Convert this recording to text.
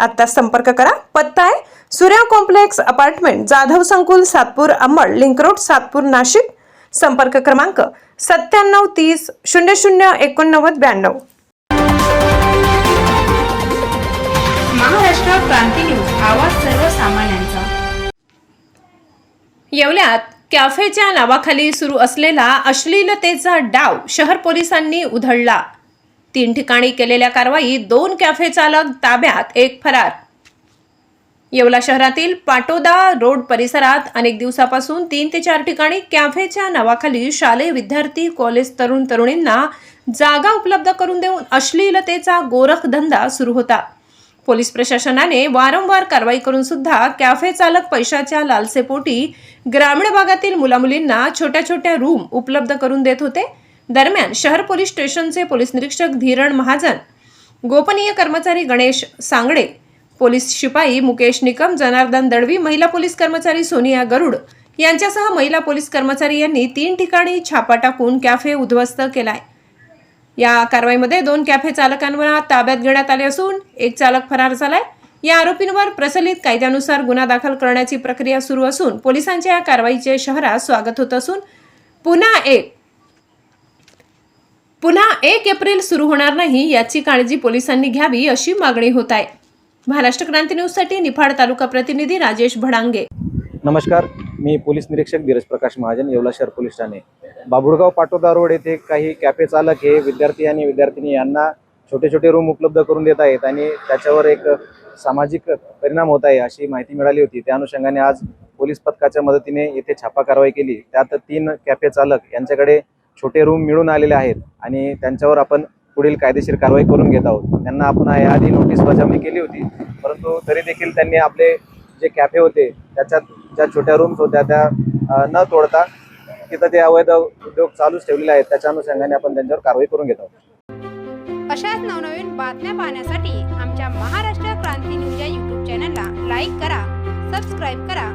आत्ताच संपर्क करा. पत्ता आहे सूर्या कॉम्प्लेक्स अपार्टमेंट जाधव संकुल सातपूर अंबड लिंक रोड सातपूर नाशिक. संपर्क क्रमांक सत्त्याण्णव तीस शून्य शून्य एकोणनव्वद ब्याण्णव. महाराष्ट्र क्रांती न्यूज आवाज सर्वसामान्यांचा. येवल्यात कॅफेच्या नावाखाली सुरू असलेला अश्लीलतेचा डाव शहर पोलिसांनी उधळला. तीन ठिकाणी केलेल्या कारवाईत दोन कॅफे चालक ताब्यात एक फरार. येवला शहरातील पाटोदा रोड परिसरात अनेक दिवसापासून तीन ते चार ठिकाणी कॅफेच्या नावाखाली शालेय विद्यार्थी कॉलेज तरुण तरुणींना जागा उपलब्ध करून देऊन अश्लीलतेचा गोरखधंदा सुरू होता. पोलीस प्रशासनाने वारंवार कारवाई करून सुद्धा कॅफे चालक पैशाच्या लालसेपोटी ग्रामीण भागातील मुलामुलींना छोट्या छोट्या रूम उपलब्ध करून देत होते. दरम्यान शहर पोलीस स्टेशनचे पोलीस निरीक्षक धीरण महाजन गोपनीय कर्मचारी गणेश सांगडे पोलीस शिपाई मुकेश निकम जनार्दन दळवी महिला पोलीस कर्मचारी सोनिया गरुड यांच्यासह महिला पोलीस कर्मचारी यांनी तीन ठिकाणी छापा टाकून कॅफे उद्ध्वस्त केलाय. या कारवाईमध्ये दोन कॅफे चालकांवर ताब्यात घेण्यात आले असून एक चालक फरार झालाय. या आरोपींवर प्रचलित कायद्यानुसार गुन्हा दाखल करण्याची प्रक्रिया सुरू असून पोलिसांच्या या कारवाईचे शहरात स्वागत होत असून पुन्हा एक पुन्हा एक एप्रिल सुरू होणार नाही याची काळजी पोलिसांनी घ्यावी अशी मागणी होत आहे. महाराष्ट्र क्रांती न्यूजसाठी निफाड तालुका प्रतिनिधी राजेश भडांगे. नमस्कार. मी पोलीस निरीक्षक धीरज प्रकाश महाजन येवला शहर पोलीस ठाणे. बाबुळगाव पाटोदा रोड येथे काही कॅफे चालक हे विद्यार्थी आणि विद्यार्थिनी यांना छोटे छोटे रूम उपलब्ध करून देत आहेत आणि त्याच्यावर एक सामाजिक परिणाम होत आहे अशी माहिती मिळाली होती. त्या अनुषंगाने आज पोलीस पथकाच्या मदतीने येथे छापा कारवाई केली. त्यात तीन कॅफे चालक यांच्याकडे छोटे रूम मिळून आलेले आहेत आणि त्यांच्यावर आपण पुढील कायदेशीर कारवाई करून घेत आहोत. त्यांना आपण याआधी नोटीस बजावणी केली होती. परंतु तरी देखील त्यांनी आपले जे कॅफे होते त्याच्यात ज्या छोट्या रूम्स होत्या त्या न तोडता तिथं ते अवैध उद्योग चालूच ठेवलेले आहेत. त्याच्या अनुषंगाने आपण त्यांच्यावर कारवाई करून घेत आहोत. अशाच नवनवीन बातम्या पाहण्यासाठी आमच्या महाराष्ट्र क्रांती न्यूज या यूट्यूब चॅनलला लाईक करा सबस्क्राईब करा